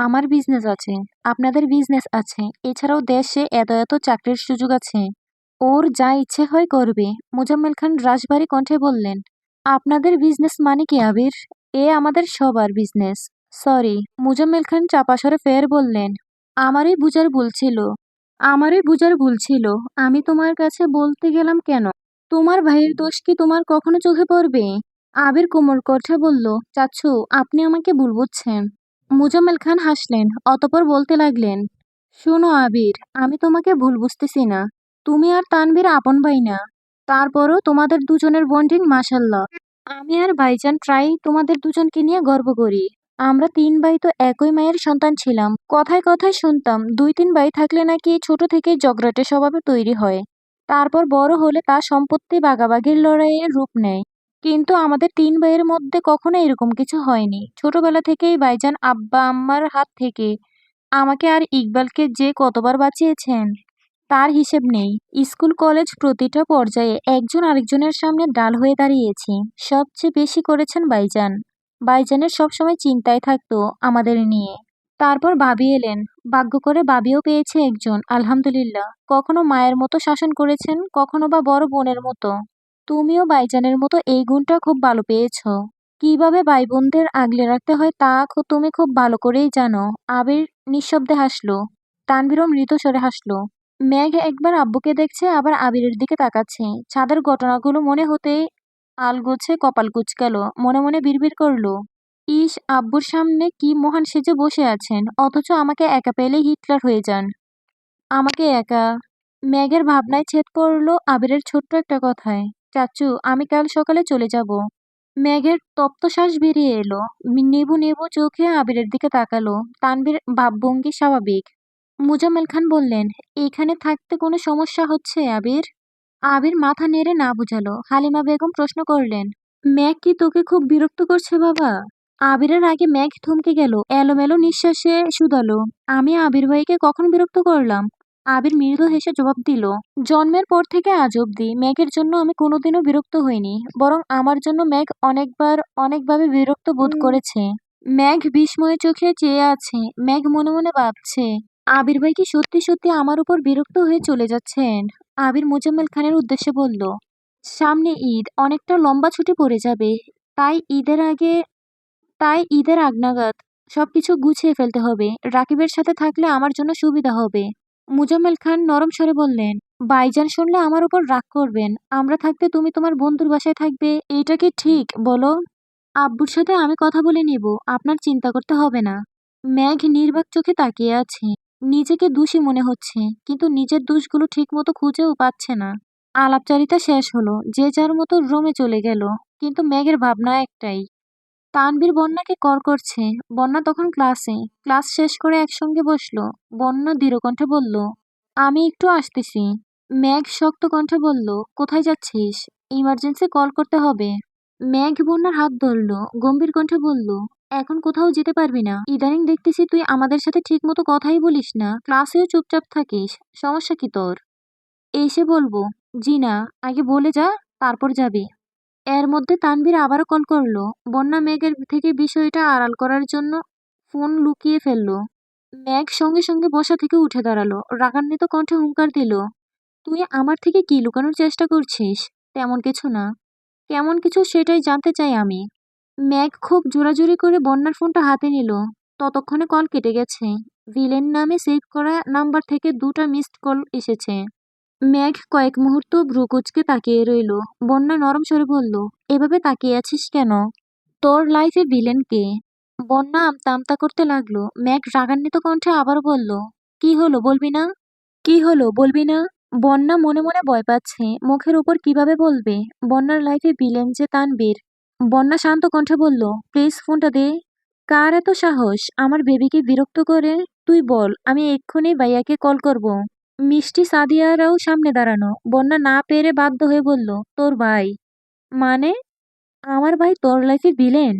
আমার বিজনেস আছে, আপনাদের বিজনেস আছে, এছাড়াও দেশে এত এত চাকরির সুযোগ আছে। ওর যা ইচ্ছে হয় করবে, মোজাম্মেল খান রাজবাড়ি কণ্ঠে বললেন, আপনাদের বিজনেস মানে কি, আবির? এ আমাদের সবার বিজনেস সরি মোজাম্মেল খান চাপাসরে ফের বললেন, আমারই বুঝার ভুল ছিল। আমারই বুঝার ভুল ছিল। আমি তোমার কাছে বলতে গেলাম কেন? তোমার ভাইয়ের দোষ কি তোমার কখনো চোখে পড়বে? আবির কোমল কণ্ঠে বলল, চাচ্ছু, আপনি আমাকে ভুল বুঝছেন। মোজাম্মেল খান হাসলেন, অতপর বলতে লাগলেন, শোনো আবির, আমি তোমাকে ভুল বুঝতেছি না। তুমি আর তানভীর আপন ভাই না। তারপরও তোমাদের দুজনের বন্ডিং মাসাল্লাহ আমি আর ভাইজান প্রায় তোমাদের দুজনকে নিয়ে গর্ব করি। আমরা তিন ভাই তো একই মায়ের সন্তান ছিলাম। কথায় কথায় শুনতাম, দুই তিন ভাই থাকলে নাকি ছোট থেকেই ঝগড়াটে স্বভাবে তৈরি হয়। তারপর বড় হলে তা সম্পত্তি বাগাবাগির লড়াইয়ের রূপ নেয়। কিন্তু আমাদের তিন ভাইয়ের মধ্যে কখনো এরকম কিছু হয়নি। ছোটবেলা থেকেই ভাইজান আব্বা, আম্মার হাত থেকে আমাকে আর ইকবালকে যে কতবার বাঁচিয়েছেন, তার হিসেব নেই। স্কুল, কলেজ প্রতিটা পর্যায়ে একজন আরেকজনের সামনে ডাল হয়ে দাঁড়িয়েছি। সবচেয়ে বেশি করেছেন ভাইজান। ভাইজানের সবসময় চিন্তায় থাকতো আমাদের নিয়ে। তারপর বাবি এলেন, ভাগ্য করে বাবিও পেয়েছে একজন, আলহামদুলিল্লাহ। কখনো মায়ের মতো শাসন করেছেন, কখনো বা বড় বোনের মতো। তুমিও ভাইজানের মতো এই গুণটা খুব ভালো পেয়েছ। কীভাবে ভাই বোনদের আগলে রাখতে হয় তা তুমি খুব ভালো করেই জানো। আবির নিঃশব্দে হাসলো। তানভীরও মৃত স্বরে হাসলো। মেঘ একবার আব্বুকে দেখছে, আবার আবিরের দিকে তাকাচ্ছে। ছাদের ঘটনাগুলো মনে হতেই আলগোছে কপাল কুচকাল। মনে মনে বিড়বিড় করল। ইস, আব্বুর সামনে কি মহান সেজে বসে আছেন। অথচ আমাকে একা পেলে হিটলার হয়ে যান। আমাকে একা। মেঘের ভাবনায় ছেদ পড়ল আবিরের ছোট্ট একটা কথায়। চাচু, আমি কাল সকালে চলে যাব। মেঘের তপ্ত শ্বাস বেরিয়ে এলো। নেবু নেবু চোখে আবিরের দিকে তাকালো। তানভীর ভাবভঙ্গি স্বাভাবিক। মুজাম্মেল খান বললেন, এখানে থাকতে কোনো সমস্যা হচ্ছে আবির? আবির মাথা নেড়ে না বুঝালো। হালিমা বেগম প্রশ্ন করলেন ম্যাগ কি তোকে খুব বিরক্ত করছে বাবা? আবিরের আগে ম্যাগ থমকে গেল। এলোমেলো নিঃশ্বাসে শুধালো, আমি আবির ভাইকে কখন বিরক্ত করলাম? আবির মৃদু হেসে জবাব দিল জন্মের পর থেকে আজ অব্দি ম্যাগের জন্য আমি কোনোদিনও বিরক্ত হইনি বরং আমার জন্য ম্যাগ অনেকবার অনেকভাবে বিরক্ত বোধ করেছে। ম্যাঘ বিস্ময়ে চোখে চেয়ে আছে ম্যাঘ মনে মনে ভাবছে আবির ভাই কি সত্যি সত্যি আমার উপর বিরক্ত হয়ে চলে যাচ্ছেন? আবির মোজাম্মেল খানের উদ্দেশ্যে বলল সামনে ঈদ অনেকটা লম্বা ছুটি পড়ে যাবে তাই ঈদের আগে তাই ঈদের আগ নাগাদ সবকিছু গুছিয়ে ফেলতে হবে রাকিবের সাথে থাকলে আমার জন্য সুবিধা হবে। মুজাম্মেল খান নরম স্বরে বললেন বাইজান শুনলে আমার উপর রাগ করবেন। আমরা থাকতে তুমি তোমার বন্ধুর বাসায় থাকবে। এটা কি ঠিক? বলো। আব্বুর সাথে আমি কথা বলে নিব। আপনার চিন্তা করতে হবে না। ম্যাঘ নির্বাক চোখে তাকিয়ে আছে। নিজেকে দোষী মনে হচ্ছে, কিন্তু নিজের দোষগুলো ঠিকমতো খুঁজেও পাচ্ছে না। আলাপচারিতা শেষ হলো। যে যার মতো রোমে চলে গেল। কিন্তু ম্যাগের ভাবনা একটাই তানভীর বন্যাকে কল করছে। বন্যা তখন ক্লাসে। ক্লাস শেষ করে একসঙ্গে বসল। বন্যা দৃঢ়কণ্ঠে বলল, আমি একটু আসতেছি। ম্যাগ শক্ত কণ্ঠে বলল, কোথায় যাচ্ছিস? ইমার্জেন্সি কল করতে হবে। ম্যাঘ বন্যার হাত ধরলো। গম্ভীর কণ্ঠে বলল, এখন কোথাও যেতে পারবি না। ইদানিং দেখতেছি তুই আমাদের সাথে ঠিক মতো কথাই বলিস না। ক্লাসেও চুপচাপ থাকিস। সমস্যা কি তোর? এসে বলব। জি না আগে বলে যা, তারপর যাবি। এর মধ্যে তানভীর আবারও কল করল। বন্যা মেঘের থেকে বিষয়টা আড়াল করার জন্য ফোন লুকিয়ে ফেলল। মেঘ সঙ্গে সঙ্গে বসা থেকে উঠে দাঁড়াল। রাগান্বিত কণ্ঠে হুঙ্কার দিল, তুই আমার থেকে কি লুকানোর চেষ্টা করছিস? তেমন কিছু না। কেমন কিছু সেটাই জানতে চাই আমি। ম্যাগ খুব জোরাজুরি করে বন্যার ফোনটা হাতে নিল। ততক্ষণে কল কেটে গেছে। ভিলেন নামে সেভ করা নাম্বার থেকে দুটা মিসড কল এসেছে। ম্যাঘ কয়েক মুহূর্ত ভ্রুকুচকে তাকিয়ে রইল। বন্যা নরম স্বরে বলল, এভাবে তাকিয়ে আছিস কেন? তোর লাইফে ভিলেন কে? বন্যা আমতা আমতা করতে লাগল। ম্যাঘ রাগান্বিত কণ্ঠে আবার বলল, কি হলো বলবি না? কি হলো বলবি না? বন্যা মনে মনে ভয় পাচ্ছে, মুখের উপর কীভাবে বলবে? বন্যার লাইফে ভিলেন যে তানবীর। বন্যা শান্ত কণ্ঠে বলল, প্লিজ ফোনটা দে। কার এত সাহস? আমার বেবিকে বিরক্ত করে? তুই বল, আমি এক্ষুনি ভাইয়াকে কল করব। মিষ্টি সাদিয়ারাও সামনে দাঁড়ানো। বন্যা না পেরে বাধ্য হয়ে বলল, তোর ভাই। মানে? আমার ভাই তোর লাইফে ভিলেন।